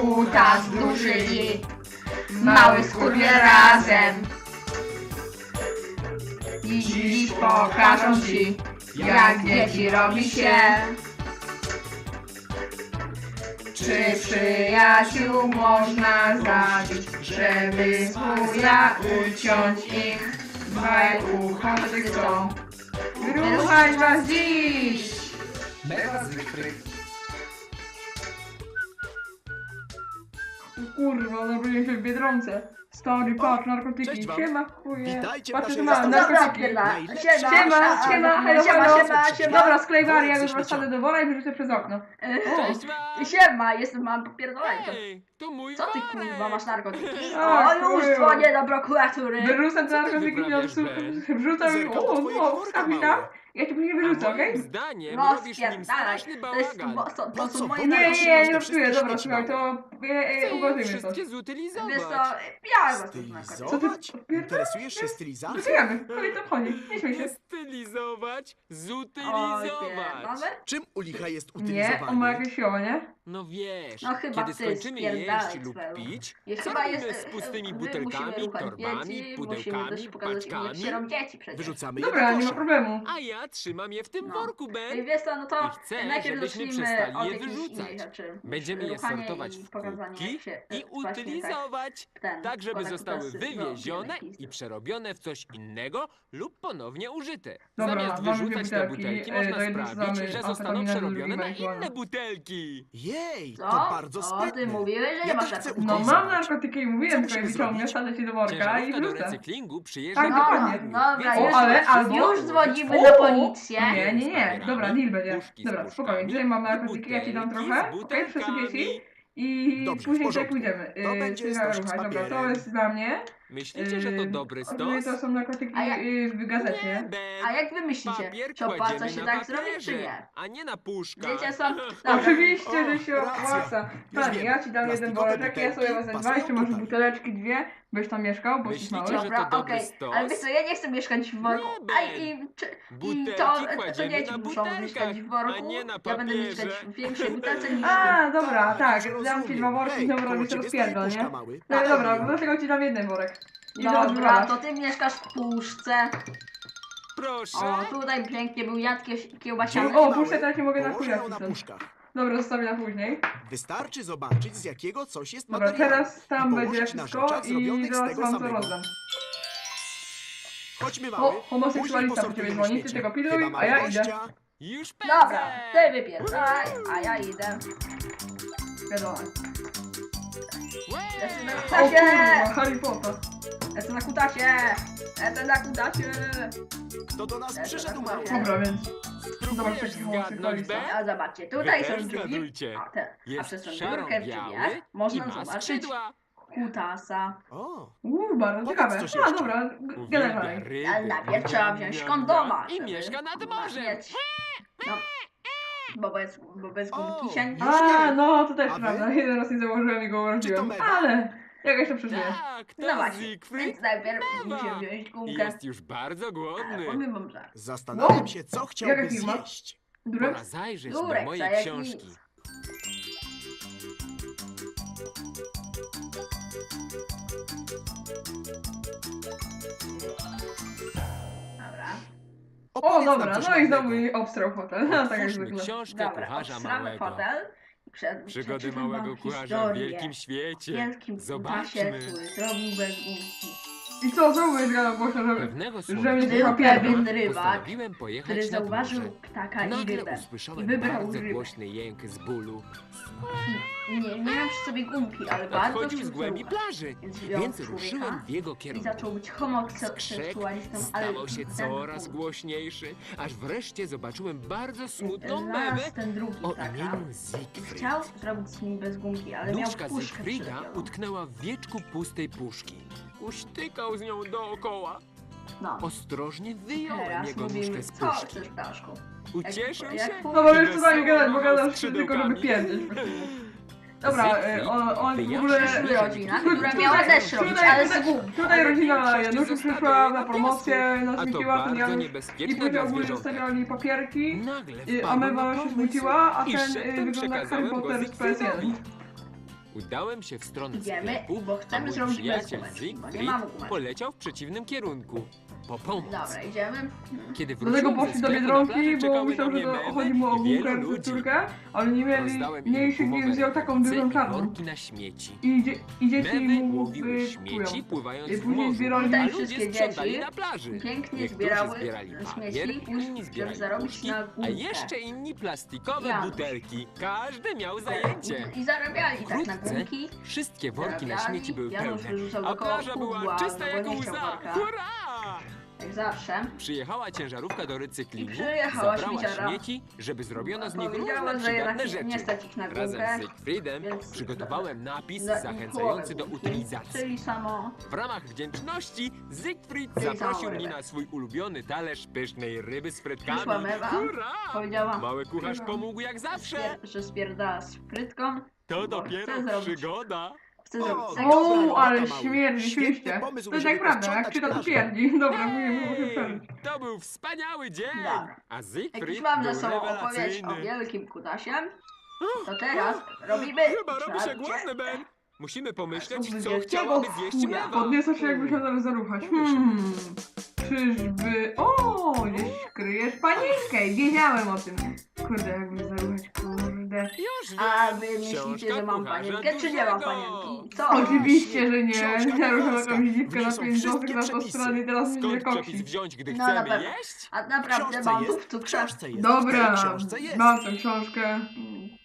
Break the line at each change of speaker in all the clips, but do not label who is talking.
kutas duży mały skurwie razem. I dziś pokażą ci, jak dzieci robi się. Czy przyjaciół można zabić, żeby z uciąć ich? Dwaj uchodźcy chcą wyruchać was dziś!
Kurwa, zabrali się w Biedronce. Stary, patrz, narkotyki.
Cześć wam.
Siema, chuje.
Witajcie w
Patrz,
naszej restauracji.
Dobra,
narkotyki.
odpierdala.
Najlepsze.
Siema,
Siema, siema, hello,
siema,
hello.
siema, siema.
Dobra, sklej warię, ja już
mi
do wola i wyrzucę przez okno.
Cześć wam!
Siema, jestem mam popierdolenie.
Hej, to mój
Co ty kurwa masz narkotyki? O, już
kurwa.
dzwonię do prokuratury.
Wyrzucam te narkotyki,
wyprawiasz,
no,
Ben?
wrzucam i
Zerkam do
o, no,
worka,
wstaw mi
mały.
tam. Ja ci później wyrzucę, okej?
zdaniem
No
robisz nim
spierdalaj.
straszny
To jest,
bałagan.
bo, to, to są
co?
moje
Nie, nie,
Narkotyki
nie, nie dobra,
śmieci
słuchaj, to e, e,
Chcę je
coś.
wszystkie
Wiesz co,
zutylizować.
Ja was
Stylizować?
odpierdalasz?
Interesujesz się stylizacją?
Gotujemy, chodź, to chodzi, nie śmiej się.
Zutylizować.
Czym u licha jest
Nie,
utylizowanie?
siłę, nie?
No wiesz,
No chyba
kiedy
ty
skończymy
spierdalaj,
jeść lub
Cwelu.
pić,
Jest,
co
chyba
robimy
jest,
z pustymi
my
butelkami,
musimy ruchać
torbami,
dzieci, musimy też
pudełkami,
pokazać im, jak
paczkami?
dzieci przecież.
Wyrzucamy je
Dobra,
do
nie ma
kosza.
problemu.
A ja trzymam je w tym
No.
worku,
I
Ben.
wiesz co, no to
I chcę,
najpierw
żebyśmy
zacznijmy
przestali
od
je
jakichś
wyrzucać.
innych rzeczy.
Będziemy je
Ruchanie
sortować
i
w
pokazanie,
kubki
jak się,
i
e, właśnie tak
utylizować,
ten,
tak żeby zostały
do
wywiezione i przerobione w coś innego lub ponownie użyte.
Dobra,
Zamiast
mamy
wyrzucać te
butelki,
butelki,
e,
można
jednej
sprawić, że zostaną przerobione na inne butelki.
Jej,
Co?
to bardzo
O,
sprytne.
ty mówiłeś, że nie
Ja
masz
też chcę.
No
utylizować.
mam narkotyki i mówiłem, że
musimy
wyciągnę,
zrobić?
wsadzę ci do worka i
Ciężarówka do
wrzucę.
recyklingu przyjeżdża
Tak,
do
dokładnie.
Dobra,
więc
już,
ale albo-
już dzwonimy
O!
na policję.
Nie, nie, nie, dobra, deal będzie.
Puszki z
Dobra,
puszkami
spokojnie, tutaj mam
i
narkotyki, ja ci dam
butelki
trochę,
z
okej,
butelkami.
dzieci. I
Dobrze, w
później tutaj
porządku.
pójdziemy.
To
Yy,
będzie z
dobra, to
papierem.
jest dla mnie.
Myślicie, że to
Yy,
dobry
Tutaj
stos?
to są narkotyki
A ja-
yy, w gazecie.
Nie, Ben.
A jak wy myślicie,
Papier
czy opłaca
kładziemy
się
na
tak zrobić, czy
papierze,
nie?
A nie na puszkach.
Wiecie co? Dobra.
Oczywiście, że się
racja.
opłaca.
Już wiem.
ja ci dam jeden
Plastikowe
woreczek, ja sobie
butelki
wezmę dwa,
pasują
jeszcze może
tutaj.
buteleczki dwie, byś tam mieszkał, bo
Myślicie,
cisnąłeś.
że-
Dobra,
dobry
okej,
stos?
ale wiesz co, ja nie chcę mieszkać w worku,
Nie,
a i, czy, i
Butelki
to, to
kładziemy
dzieci
na
muszą
butelkach,
mieszkać w
a
worku,
nie na
ja będę
papierze.
mieszkać w większej butelce niż ty.
A, dobra, tak,
już
dam ci dwa worki, dobra, robisz rozpierdol, nie?
mały.
No
Daj
dobra, dlatego ci dam jeden worek. I
Dobra, to ty mieszkasz w puszce.
Proszę.
O, tutaj pięknie był jad kie- kiełbasiany.
O, puszczę teraz nie mogę na
Położę ją na puszkach.
Dobra, zostawię na później.
Wystarczy zobaczyć, z jakiego coś jest
Dobra,
materiału.
teraz tam będzie
na
wszystko
rzeczach
i
zrobionych z
zaraz
tego
wam to
samego.
rozdam.
Chodźmy, mały.
O, homoseksualista po ciebie dzwoni, ty tego pilnuj, a ja
mamy
idę.
Już pędzę.
Dobra, ty wypierdaj, a ja idę.
Wiadomo.
Lecę na
O
kutasie!
kurwa, Harry Potter.
Lecę na kutasie! Lecę na kutasie!
Kto do nas przyszedł, mały?
Dobra, więc taki
zgadnąć. Ben?
A zobaczcie, tutaj
Wy
są drzwi.
zgadujcie.
A, te, a
Jest
przez tą górkę w drzwiach
i
można
ma
zobaczyć
skrzydła.
kutasa.
O,
Uuu, bardzo
Powiedz
ciekawe.
coś
A,
jeszcze.
dobra, g-
Uwielbia
gadaj dalej.
ryby.
Ale najpierw trzeba wziąć kondoma.
I
żeby
mieszka nad morzem.
mieć- No, bo bez, bo bez gumki się
już
A, no, to też
A wy?
prawda. Jeden raz nie założyłem i go urodziłem. Ale jakoś to przeżyję.
Tak, to
No właśnie,
Siegfried
więc najpierw
Mewa.
musimy wziąć gumkę.
jest już bardzo
Ale
głodny.
powiem wam tak.
Zastanawiam
Wow.
się, co chciałby
firma?
zjeść.
Durek?
Pora zajrzeć do
Durek,
mojej
jak
książki.
nic.
O, dobra,
coś
no i znowu mi obstrał hotel. No, tak jak
Otwórzmy
zwykle.
książkę
Dobra,
kucharza
obstramy
małego.
hotel. i Przed,
Przygody
przeczytam
małego kucharza w
historię
wielkim świecie.
wielkim kutasie,
Zobaczmy.
który zrobił bez gumki.
I co, znowu będziesz gadał głośno, że...
Pewnego
mnie
dnia
pewien
rybak,
postanowiłem pojechać
który
nad
zauważył
morze.
ptaka i
Nagle
rybę. I wybrał
bardzo
rybę.
głośny jęk z bólu.
Nie, nie miał przy sobie gumki, ale bardzo
Nadchodził z głębi plaży,
Więc wziął
więc
człowieka
ruszyłem w jego
I
kierunku.
zaczął być
Skrzek
homoseksualistą, ale
stawał się
ten
coraz głośniejszy, aż wreszcie zobaczyłem bardzo smutną mewę
ten drugi
o imieniu Siegfried.
chciał zrobić z nim bez gumki, ale miał
Nóżka
puszkę
Siegfrieda
przylepioną.
utknęła w wieczku pustej puszki. Uśtykał z nią dookoła.
No.
Ostrożnie wyjąłem
Teraz
jego
mówimy,
nóżkę z
co
puszki.
chcesz, Ptaszku?
Ucieszył
jak
się.
No bo już
i
co nami gadać, bo
machał
tylko żeby pierdzyć. Dobra, e, on, on w ogóle...
Rodzina, która
tutaj-
miała też robić,
tutaj-
ale z
tutaj-. Tutaj rodzina
zostawiła
przyszła na promocję,
piasku,
nas
A to
ten
bardzo
Janusz... I
niebezpieczne dla
ogólnie
zwierząt.
zostawiali papierki,
Nagle
a
wpadłem na
się
pomysł
zmuciła, a
i
ten y,
szeptem
wygląda jak Harry
przekazałem go
Potter z
Siegfriedowi.
PSN.
Udałem się w stronę
Idziemy,
sklepu,
bo chcemy
a mój
zrobić
przyjaciel
gumeczki, bo nie
Siegfried
mamy gumeczki.
poleciał w przeciwnym kierunku. Po pomoc.
Dobra, idziemy.
Kiedy
Dlatego
wróciłem ze
poszli do
sklepu, na
Biedronki,
plaży
bo
czekały
myślał,
na
że
mnie
to
mewy
chodzi mu o
i wielu
bułkę
ludzi.
córkę, ale nie mieli,
Rozdałem im
mniejszy
gumowe
nie wziął taką dużą
i
czarną.
worki na śmieci.
I, dzie i dzieci
Mewy
mu
łowiły
wypłują.
śmieci, pływając
I
w
później
morzu,
zbierali-
a
Tutaj
ludzie
wszystkie
sprzątali
dzieci
na plaży.
pięknie
Niektórzy
zbierały
zbierali
śmieci,
papier, inni
żeby
zbierali
zarobić
puszki,
na
a
gumkę.
jeszcze inni plastikowe
Janusz.
butelki. Każdy miał zajęcie.
I zarabiali tak na
Wkrótce
gumki.
wszystkie worki na
Zarabiali,
śmieci były
Janusz
pełne,
wyrzucał
a
do
plaża była czysta
bo
jak
nie chciał
łza.
worka.
Hurra!
Jak zawsze.
Przyjechała ciężarówka do recyklingu,
I przyjechała
zabrała
śmieciara.
śmieci, żeby zrobiono z nich
Powiedziała,
różne
że jednak
przydatne rzeczy.
nie stać ich na
Razem
gumkę.
z Siegfriedem
więc-
przygotowałem napis
Na-
zachęcający do utylizacji.
Czyli samo.
W ramach wdzięczności Siegfried
Czyli
zaprosił mnie
rybę.
na swój ulubiony talerz pysznej ryby z frytkami.
Mewa.
Hurra!
Powiedziała,
Mały kucharz pomógł jak zawsze.
że spierdala z frytką.
To
bo
dopiero
chce zrobić,
przygoda.
Chce zrobić
O,
seks.
O,
Dobra,
ale śmierdzi,
pomysł,
To jest jak prawda, jak ci to
plażę.
twierdzi. Dobra, mówię, przeżyć.
To był wspaniały dzień.
Dobra.
A
Jak już
Siegfried
mam
był
ze sobą opowieść o
rewelacyjny.
wielkim kutasiem, to teraz robimy...
Chyba robi się głodny, Ben. Musimy pomyśleć, co chciałaby zjeść
chuja.
mewa.
Podniosła się jakby się zaraz zaruchać. Hmm. Czyżby... O, gdzieś kryjesz panienkę. Wiedziałem o tym. Kurde, jakby zaruchać,
Już wiem.
A wy myślicie, że mam panienkę, czy nie mam panienki? Co?
Oczywiście, że nie.
Książka
Ja rucham
kucharska.
jakąś dziwkę na
są
5 zł
wszystkie
na
przepisy.
autostradzie i teraz mnie
Skąd
koksi.
wziąć, gdy
No, na
chcemy
pewno.
jeść?
A
W
naprawdę
książce
mam tu
jest,
w
w
cukrze.
książce jest. W
Dobra,
tej książce jest.
mam tę książkę.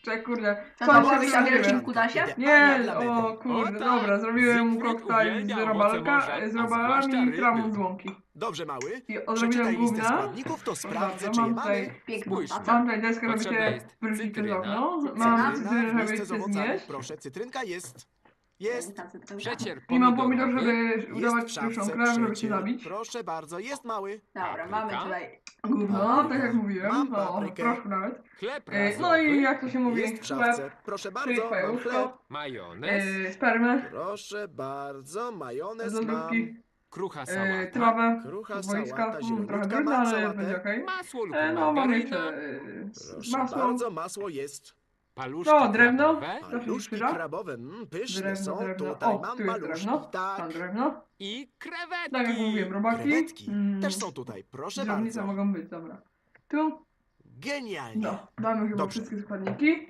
Czekaj, kurde.
Co
Co
to
się
mówisz o
zrobiłem?
wielkim kutasie?
Nie, o kurde,
O tak,
dobra, zrobiłem mu koktajl z robalka, z robalami i
ryby.
z łąki.
Dobrze, mały.
I odrobiłem
Przeczytaj listę
gówna.
składników, to sprawdzę,
Dobra,
czy je
mam
mamy.
tutaj,
Piękną
Spójrz.
tacę.
mam tutaj deskę,
Potrzebna
robicie
jest
wyrzucić przez
cytryna.
okno.
Cytryna.
Mam
Cytryna
cytrynę,
w
żeby
z owocami.
zjeść.
Proszę, cytrynka jest. Jest.
Przecier
I mam pomidor,
pomidorowy.
żeby
Jest
udawać
w szafce.
żeby
Przecier.
zabić.
Proszę bardzo, jest mały.
Dobra, mamy
Papryka.
tutaj
Gówno, tak jak mówiłem.
Mam
No,
paprykę.
proszę nawet.
Chleb
E,
razowy.
No i jak to się mówi,
Jest w
chleb.
Proszę bardzo,
twoje
mam chleb.
łóżko,
Majonez.
e, spermę,
Proszę bardzo, majonez mam.
Krucha
e,
sałata.
trawę,
Krucha,
z boiska,
sałata,
mm, trochę brudna,
mam
ale
sałatę.
będzie okej.
Masło lub
E, No, mam jeszcze e,
Proszę
masło,
bardzo, masło jest.
Paluszki
No, drewno.
krabowe
To się
Paluszki
przyda?
krabowe, mm, pyszne
drewno,
są.
drewno.
Tutaj
O,
mam
tu jest
paluszki,
drewno,
tak.
tam drewno.
I krewetki.
Tak jak mówiłem, robaki.
Krewetki
Mm,
też są tutaj, proszę
Drobnice
bardzo.
mogą być, dobra. Tu,
Genialnie.
no, mamy chyba
Dobrze.
wszystkie składniki.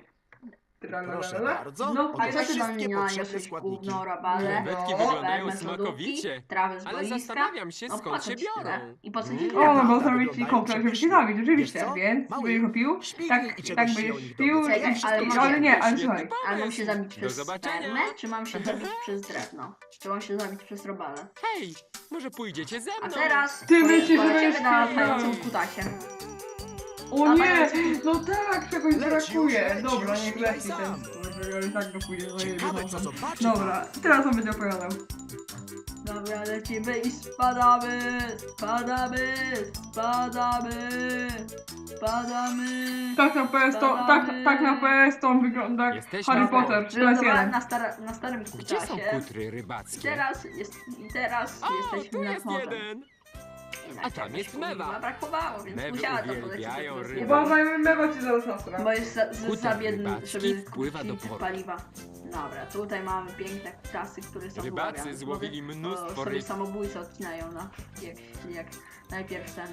Proszę bardzo.
No,
A co ty tam
wszystkie
ma
potrzebne
jakieś
składniki.
gówno, robale?
Krewetki
No,
wyglądają smakowicie.
lodówki, Trawę z
Ale
boiska.
zastanawiam się,
No, po
skąd
co
się
ci tyle?
biorą.
I po co ci
Mm.
O,
tyle?
no bo zrobić ci komplet, żeby się zabić, oczywiście,
co?
więc
Mały,
będziesz pił, tak,
i czegoś
tak
się o
będziesz
nich
pił,
dowiedz.
i-
Czekaj, ale
nie, ale słuchaj,
Ale mam się zabić
Do
przez
zobaczenia.
spermę, czy mam się zabić przez drewno? Czy mam się zabić przez robale?
Hej, może pójdziecie ze
A
mną?
teraz
Ty myślisz, że
polecimy
jest
na latającym kutasie.
O
A
nie, no tak, czegoś brakuje. Dobra,
już,
niech leci ten, ale i tak go pójdzie. Dobra, teraz on będzie opowiadał.
Dobra, lecimy i spadamy, spadamy, spadamy, spadamy.
Tak na PS to, tak, tak na PS to wygląda Harry Potter,
Polsce.
klas
Wylądowałem
1.
na, stara, na starym
Gdzie są
kutasie.
kutry rybackie?
Teraz jest, i teraz
O, tu
jesteśmy morzem.
jeden. A tam jest mewa.
brakowało, więc
Mewy
musiała to polecieć.
uwielbiają
do
ryby.
Uważaj, mewa ci zaraz nastra.
Bo jest za, za, biedny,
rybacki
żeby
wpływa
kupić
do portu.
paliwa. Dobra, tutaj mamy piękne kutasy, które są
Rybacy złowili mnóstwo
o, sobie
ryb.
samobójcy odcinają, no. Jak, jak najpierw ten...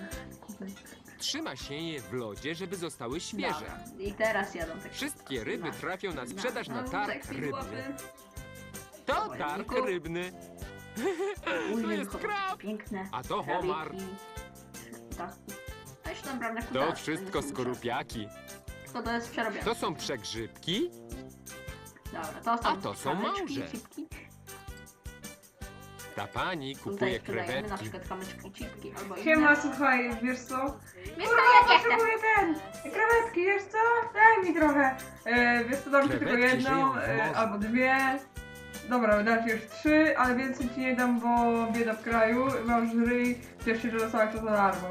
Trzyma się je w lodzie, żeby zostały świeże.
Dobra, I teraz jadą te
Wszystkie ryby
Na-
trafią na sprzedaż na
wózek
targ rybny. To targ rybny. To jest krab.
Piękne
A to homar.
Prawda
To
kutasy,
wszystko
nie są
skorupiaki.
duże. To to jest przerobione.
To są przegrzybki.
Dobra, to są,
A to są
kamyczki,
małże.
cipki.
Ta pani
Tutaj
kupuje
sprzedajemy na
krewetki.
przykład kamyczki, cipki albo
Siema,
inne.
słuchaj, wiesz co?
Wiesz
Kurwa,
co, ja nie chcę.
potrzebuję ten, krewetki, wiesz co? Daj mi trochę. E, wiesz co, dam ci tylko
Krewetki
jedną,
żyją w
e,
morzu.
albo dwie. Dobra, już trzy, ale więcej ci nie dam, bo bieda w kraju. Masz ryj, że dostałeś to za darmo.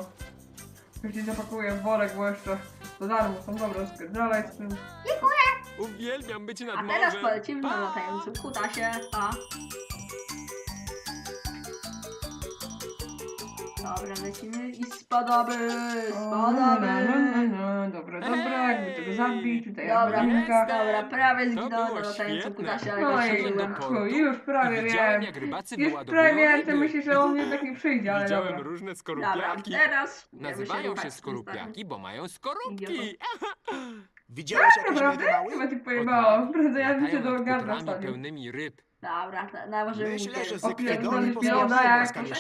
Już ci zapakuję w worek, bo jeszcze za darmo są, dobra, spierdalaj z tym.
Uwielbiam być nad
A teraz
morzem.
polecimy na latającym kutasie. Pa. Dobra, lecimy i spadamy,
O, no, no, no,
spadamy.
no, Dobra, dobra, jakby tego zabić, tutaj
Dobra,
Jabłonka.
dobra, prawie
To
zginąłem
było
na latającym
świetne.
kutasie, ale
No i
przeżyłem.
portu
już prawie
I widziałem,
wiem.
jak rybacy
Już
wyładowują
prawie wiem, ty
ryby.
myślisz, że on mnie tak nie przyjdzie, ale
Widziałem
dobra.
różne
Dobra,
skorupiaki.
teraz
Nazywają się
z
skorupiaki, bo mają skorupki.
Widziałeś jakieś
Naprawdę?
mały?
Chyba ci pojebało. Prędzej ja bym cię
Latają
do
nad
gardła
kutrami
wsadził.
pełnymi ryb.
Dobra, na- nałożymy
Myślę, że
bukiet.
Zygfryd
Opierdolony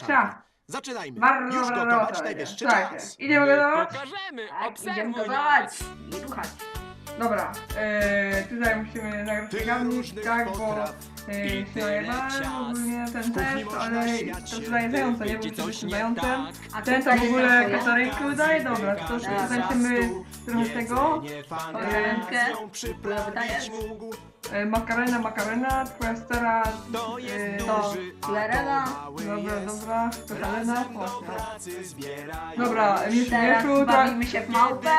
jak.
Zaczynajmy.
Bardzo
Już gotować najwyższy.
Tak,
czas.
idziemy
My
gotować?
pokażemy,
Tak, idziemy
obserwuj
gotować
nas.
i ruchać.
Dobra, e, tutaj musimy nagrać piekarnik,
różnych
tak, bo
potraw
e,
i
się
tyle ciast.
ogólnie ten
kuchni
test,
można
ale
śmiać
to
się,
zające, nie
Widzi
wiem,
coś
czy
nie
zającem.
tak.
A
Ten to w ogóle
napoje.
Katarynki udaje, dobra, to
Dobra.
zaczniemy trochę z tego.
Rękę.
przyprawić mógł.
E, makarena, makarena, twoja stara,
To
e,
jest
to Lerena.
dobra,
jest.
dobra, to Helena, Dobra. Mieszu,
Teraz
Mieszu,
bawimy się w małpę,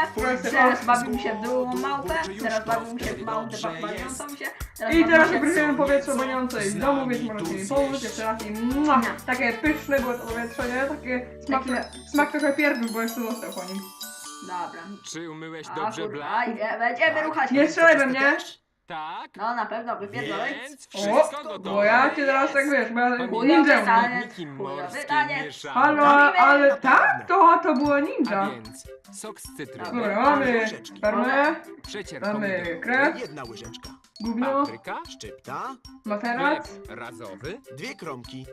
Teraz-
bawimy się w drugą małpę, teraz bawimy się w małpę bawiącą się, teraz
I teraz
bawimy się w-
powietrze broniące z domu, więc możecie mi pomóc, jeszcze raz i mua, takie pyszne było to powietrze, nie? Takie smak, smak trochę pierdół, bo jeszcze został po nim.
Dobra.
Czy umyłeś
A
dobrze
kurwa,
blat?
idzie- będziemy ruchać.
Nie strzelaj we mnie!
Tak?
No na pewno, wypierdolę.
Więc
O,
gotowe.
bo ja cię teraz tak wiesz, bo ja ninja mówię.
morskie mieszane.
Halo, ale tak? To, to było
A
ninja.
więc sok z cytryny,
Dobra, mamy
przecier
mamy
pomidorowy,
krew,
Jedna łyżeczka.
Gówno,
papryka,
Szczypta.
materac,
chleb razowy,
Dwie kromki.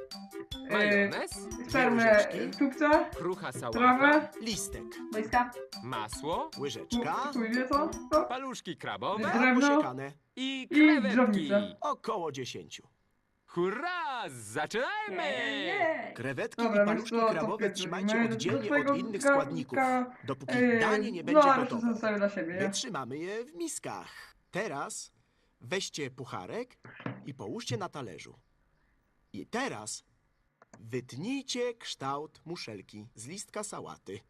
e,
majonez,
spermę tubca,
krucha sałata,
trawę,
Listek.
Wojska?
masło,
Łyżeczka.
co? To?
paluszki krabowe
Drewno.
posiekane.
i krewetki.
dżownica.
Około dziesięciu.
Hurra! Zaczynajmy!
Nie.
Krewetki
Dobra,
i
wiesz
paluszki
co, to
krabowe trzymajcie
do
oddzielnie od innych składników, dopóki
Yy,
danie nie
no,
będzie
ale to
gotowe.
zostawię dla siebie?
Wytrzymamy je w miskach. Teraz weźcie pucharek i połóżcie na talerzu. I teraz wytnijcie kształt muszelki z listka sałaty.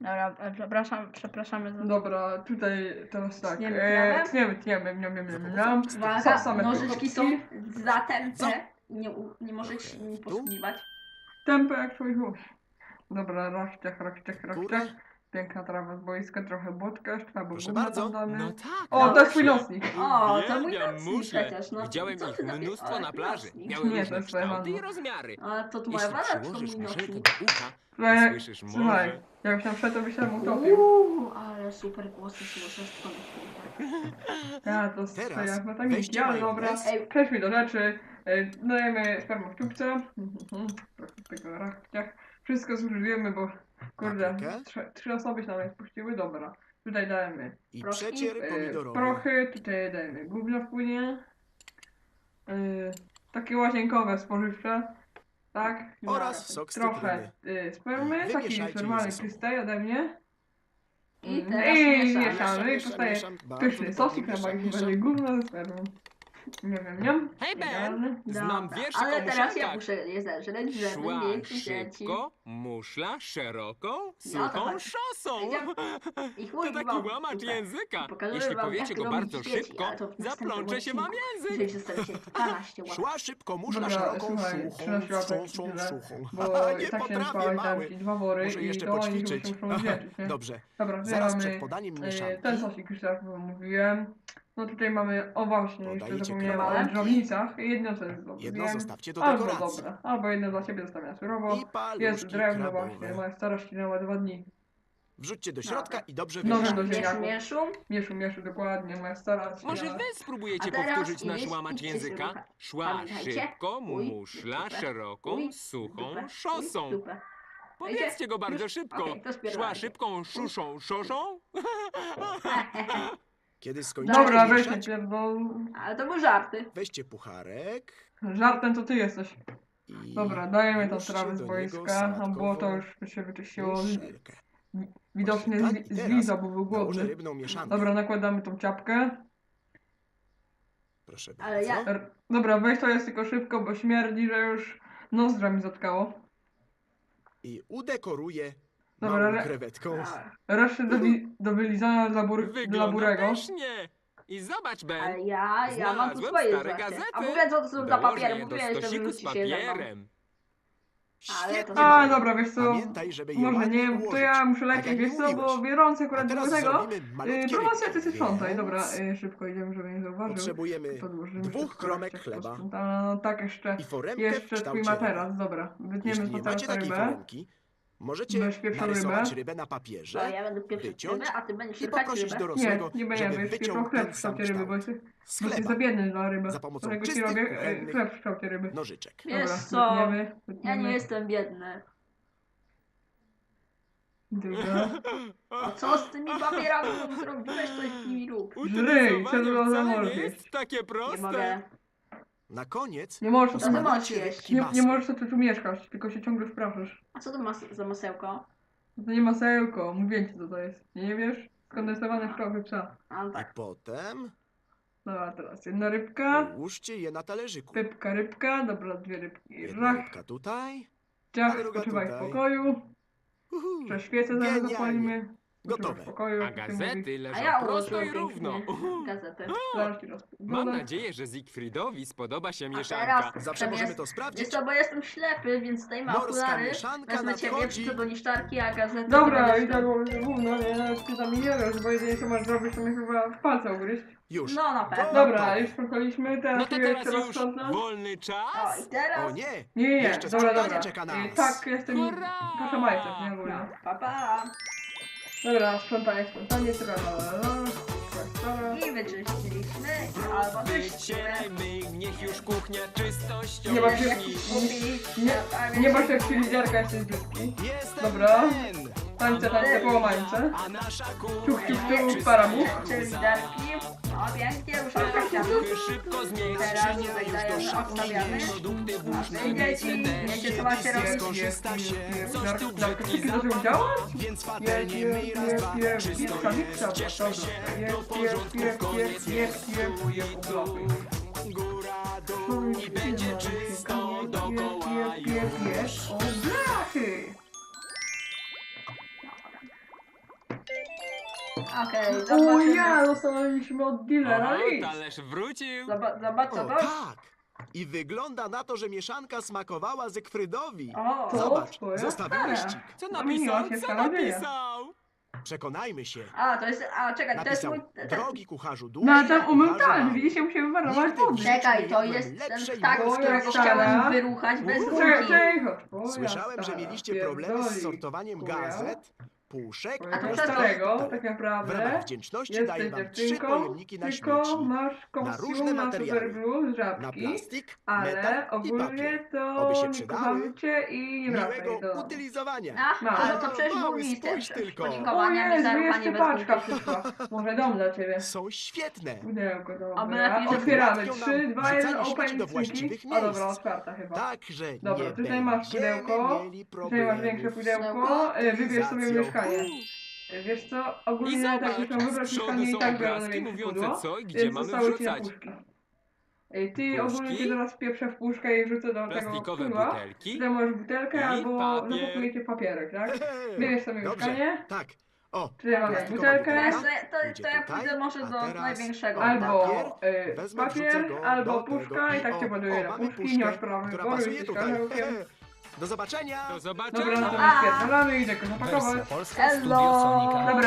Dobra, e, przepraszam, przepraszamy za
Dobra, tutaj teraz tak,
Tniemy
e,
trawę?
tniemy, tniemy, miam, miam, miam, miam.
Uwaga,
same
nożyczki są
kropki.
zatęte. Nie, u- nie możesz nimi
tu.
posługiwać.
Tempę jak twój chuj. Dobra, rachciach, rachciach,
Górę.
rachciach. Piękna trawa z boiska, trochę błotka jeszcze, albo
Proszę bardzo.
tam damy.
No tak.
O, to jest twój nocnik.
O, to mój
Uwielbiam
nocnik
muszle.
przecież, no.
Widziałem
Co
ich
ty na-
mnóstwo
ale
na plaży.
nocnik.
Miały
Nie, to
różne
jest
kształty i rozmiary.
A to tu moja
Jeśli
wada, to
przyłożysz
mój
muszelkę
nocnik.
do ucha,
Słuchaj,
słyszysz
słuchaj,
morze.
jakbyś tam wszedł, to byś tam utopił.
Uuu, ale super głosy słyszę z
Ja, to
Teraz
jest no tak
weźcie
ale dobra.
majonez.
Ej,
Przejdźmy do rzeczy. E, Dajemy spermę w tubce. Mhm, Trochę tego rachciach. Wszystko zużyjemy, bo kurde,
Paprykę.
trzy, trzy osoby się na mnie spuściły, dobra. Tutaj dajemy
I
Proszki?
przecier
e,
pomidorowy.
prochy, tutaj dajemy gówno wpłynie. E, takie łazienkowe spożywcze. Tak.
Oraz sok z
Trochę e, spermy,
Wymieszajcie
taki
je
normalny
ze sobą.
krystaj ode mnie.
I
Mm,
teraz
I
mieszamy.
mieszamy i powstaje
mieszam, bardzo
pyszny sosik na
mieszam,
bagnie
mieszam.
będzie gówno ze spermą. Nie wiem, nie?
Hej, Ben!
Idealny.
Znam
Dobra,
wierszyk
Ale teraz ja
muszelkach.
muszę je zeżreć, żeby
Szła
nie krzyczeć.
szybko, muszla szeroką,
No to
suchą szosą.
I chuj
To taki łamacz języka.
Pokażę
Jeśli
wam,
powiecie
jak
go
robić
bardzo
dzieci,
szybko,
ale to w następnym
zaplącze się wam
odcinku.
język.
Jeżeli zostawicie 12 łapek.
Szła szybko muszla
Dobra,
szeroką
słuchaj,
suchą,
13 łapek
suchą,
tyle,
suchą.
Bo i
nie
tak się
potrafię,
spałeś
mały.
ci dwa wory
Muszę
i
jeszcze
to oni
poćwiczyć.
muszą nie?
Dobrze,
Dobra,
zaraz
zbieramy
przed podaniem
e,
mieszanki
ten sosik już tak mówiłem. No tutaj mamy, o właśnie, jeszcze
Podajecie
zapomniałem o
kawałek?
Jedno co jest
jedno
zrobiłem.
zostawcie do
Albo
dekoracji.
dobra, albo jedno dla siebie zostawiam surowo.
I paluszki
Jest drewno
krabowe.
właśnie, moja stara ścinała dwa dni.
Wrzućcie do środka
Dobra.
i dobrze
Nożem do
Mieszu,
ziemniaków.
mieszu.
Mieszu, mieszu, dokładnie, moja stara
Może
ścinała.
wy spróbujecie
A teraz
powtórzyć nasz
idziesz
łamacz języka? Szła
Pamiętajcie,
szybko,
uj,
muszla
dupę,
szeroką,
uj,
suchą szosą.
dupę.
Powiedzcie go bardzo
Już?
szybko.
Okej, to
Szła szybką szuszą szoszą?
Kiedy skończycie
Dobra, weź
mieszać,
pierdol.
Ale to były żarty.
weźcie pucharek
Żartem to ty jesteś.
i
Dobra, dajemy tą
włóżcie
trawę z
do
boiska, a było to już się wyczyściło.
muszelkę.
Widocznie
Właśnie tak,
z,
i
z
teraz
wiza, bo był
Nałożę
głodny.
rybną mieszankę.
Dobra, nakładamy tą ciapkę.
Proszę
Ale
bardzo.
ja-
R- Dobra, weź to jest tylko szybko, bo śmierdzi, że już nozdra mi zatkało.
I udekoruję
Dobra,
małą
re-
krewetką.
Resztę do, do wylizania dla, bur- dla
Wygląda
burego.
pysznie. I zobacz, Ben.
Ale ja, ja mam tu
Znalazłem
swoje
stare
rzeczy.
gazety.
A mówię, co to są za
Dołożę
papiery,
je do
mówiłeś, że
stosiku z
ze mną.
papierem.
Ale to-
Świetnie,
A, dobra, wiesz co,
Pamiętaj, żeby je
może
ładnie
nie wiem, to
ułożyć.
ja muszę
Tak
lecieć,
jak
wiesz co,
mówiłeś.
bo biorąc
A
akurat
teraz
do tego,
zrobimy
y,
malutkie
promocja ty sprzątaj,
Więc
dobra, y, szybko idziemy, żeby nie zauważył.
Potrzebujemy
Podłożymy
dwóch
wszystko
kromek
jeszcze
chleba.
No tak, jeszcze,
i foremkę w
jeszcze twój
kształcie
materac,
ryby.
dobra. Wytniemy
Jeśli nie macie takiej
rybę.
foremki, możecie
Weź pierwszą
narysować
rybę.
rybę na papierze
ja będę pieprzyć
wyciąć
rybę, a ty będziesz
i
szukać
poprosić
rybę.
Nie,
dorosłego,
nie
żeby
będziemy, już
wyciął
chleb
ten
w
sam
kształcie ryby, bo
kształt
jesteś,
z
bo jesteś za
chleba
biedny dla ryby.
za pomocą
Dlatego ci
czystych,
robię
kuchennych
chleb w kształcie ryby.
nożyczek.
Wiesz
Dobra,
co,
wytniemy,
Ja
wytniemy.
nie jestem biedny.
Dobra.
A co z tymi papierami? Weź coś z nimi rób.
Żryj,
wcale nie jest takie
Nie
proste.
mogę.
Na koniec
Nie możesz,
To
to,
ty
posmaruję
jeść.
nie, nie możesz tu mieszkać, tylko się ciągle sprawdzasz.
A co to ma za masełko?
To nie masełko, mówię ci co to jest. Nie wiesz? Skondensowane w krowy psa.
A no
I
tak.
potem
Dobra, teraz jedna rybka,
połóżcie je na talerzyku.
pepka rybka, dobra, dwie rybki.
Jedna
Rach,
rybka tutaj.
ciach,
druga
spoczywaj w
tutaj.
pokoju.
Uhu.
Jeszcze świecę zaraz
Genialnie.
zapalimy.
Gotowe.
pokoju,
A gazety
A
leżą
ja
prosto i równo.
pięknie gazetę.
Mam nadzieję, że Siegfriedowi spodoba się
A
mieszanka.
teraz
Zawsze możemy
jest-
to
Wiesz
sprawdzić.
co, bo jestem ślepy, więc tutaj mam
Morska
okulary.
mieszanka
Wezmę ciebie,
nadchodzi.
niszczarki, a gazetę...
Dobra, i tak
tu.
mówię, gówno, nie, nawet ty tam nie wiesz, bo jedynie co masz zrobić, to mnie chyba w palce ugryźć.
Już.
No na pewno.
Dobra, już sprzątaliśmy, teraz
No to teraz już
sprzątnąć.
wolny
O,
czas.
i teraz...
O nie!
Nie, nie, nie,
Jeszcze
dobra,
sprzątanie
dobra.
czeka
I
nas.
tak, jestem
Hurra!
proszę majców, nie ogólnie.
pa, pa.
Dobra, sprzątanie, sprzątanie, tra la la la. Kwastora.
I wyczyściliśmy, albo wyczyścimy.
Wycierajmy, niech już kuchnia czystością
Nie ma się-
lśni.
Nie, nie masz jak filiżerka, jesteś.
Jestem
Dobra.
Ben!
Tańce, tańce,
nasza
Ciuch, ciuch, ciuch, para mu.
Czy liderki? No pięknie, ruszamy Teraz tutaj
już
wy dzieci, wiecie co macie robić?
Narkotyki zaczęły działać?
Więc
Je,
patelnie
je,
myj raz, dwa.
je, je,
Czysto
wipsa,
jest,
wipsa,
cieszmy
dobra.
się,
Je,
do
je,
porządku
Okej,
O
zobaczymy.
ja, dostaliśmy od dealera
O,
list.
talerz wrócił.
Zoba- Zobacz co
O
to?
tak! I wygląda na to, że mieszanka smakowała Zygfrydowi.
O,
To
Zobacz,
twoja
zostawił
stara.
liścik.
Co
Zamieniła
napisał?
się
Co napisał?
Przekonajmy się.
a to jest, a czekaj, to jest
Napisał,
mój... ten-
drogi kucharzu, długi
No ale tam umył
kucharzu
talerz,
mały.
widzicie, musiał wywarować
Nigdy
wody.
Czekaj, to
Jadłem
jest ten ptak, którego
stara.
chciałem wyruchać bez.
Czekaj,
Słyszałem, że
stara
mieliście problemy z
pierdoli.
sortowaniem gazet, puszek,
A to to-
starego, tak
W ramach
naprawdę.
wdzięczności
Jesteś
daję wam trzy
dziewczynką,
pojemniki na
tylko
śmieci.
masz
różne
kostium na
materiały.
superglue z
Na
żabki.
plastik,
Ale
metal i
ogólnie
papier.
to
Oby się
nie
przydały.
kocham cię i nie wracaj
Miłego
do
utylizowania.
A,
Mały.
no to przecież
Mały,
był mi
spójrz
też
tylko.
O
podziękowania
Jezu, jeszcze
bez
paczka przyszła. Może dom dla ciebie.
Są świetne.
Pudełko,
A my
dobra.
lepiej, żeby
Otwieramy.
ułatwią
3,
nam
2, 1,
wrzucanie śmieci
open
do właściwych
O dobra,
miejsc.
otwarta chyba.
Także
Dobra,
nie
tutaj masz
będziemy
pudełko.
mieli
Tutaj masz większe
problemów
pudełko. E, Wybierz sobie
utylizacją.
mieszkanie. Wiesz co, ogólnie
I
nawet jak
zobacz,
wybrać
z przodu
mieszkanie i
są
tak biorę
obrazki mówiące
pudło.
co i gdzie
Więc
mamy
zostały ci na
wrzucać.
puszki. Ej, ty
Puszki?
ogólnie cię teraz pieprzę w puszkę i wrzucę do tego
Plastikowe
pudła.
butelki.
Tutaj masz butelkę
I
albo
papier.
zapakujecie papierek, tak? Wybierz sobie
Dobrze,
mieszkanie.
tak. O,
Tutaj mamy
plastikowa
butelkę.
To,
butelka.
to, ja
tutaj,
pójdę może
a
do
teraz
największego.
Albo
papier,
y,
wezmę, wrzucę
papier,
go
albo
do
puszka
tego
i tak cię
o,
na
mamy
puszki, nie masz
która
wyboru,
pasuje tutaj. Do zobaczenia.
Do
Dobra, no
zobaczenia.
to
A.
my spierdolamy, idę go zapakować.
Polska
Hello.
Studio Sonika.
Dobra.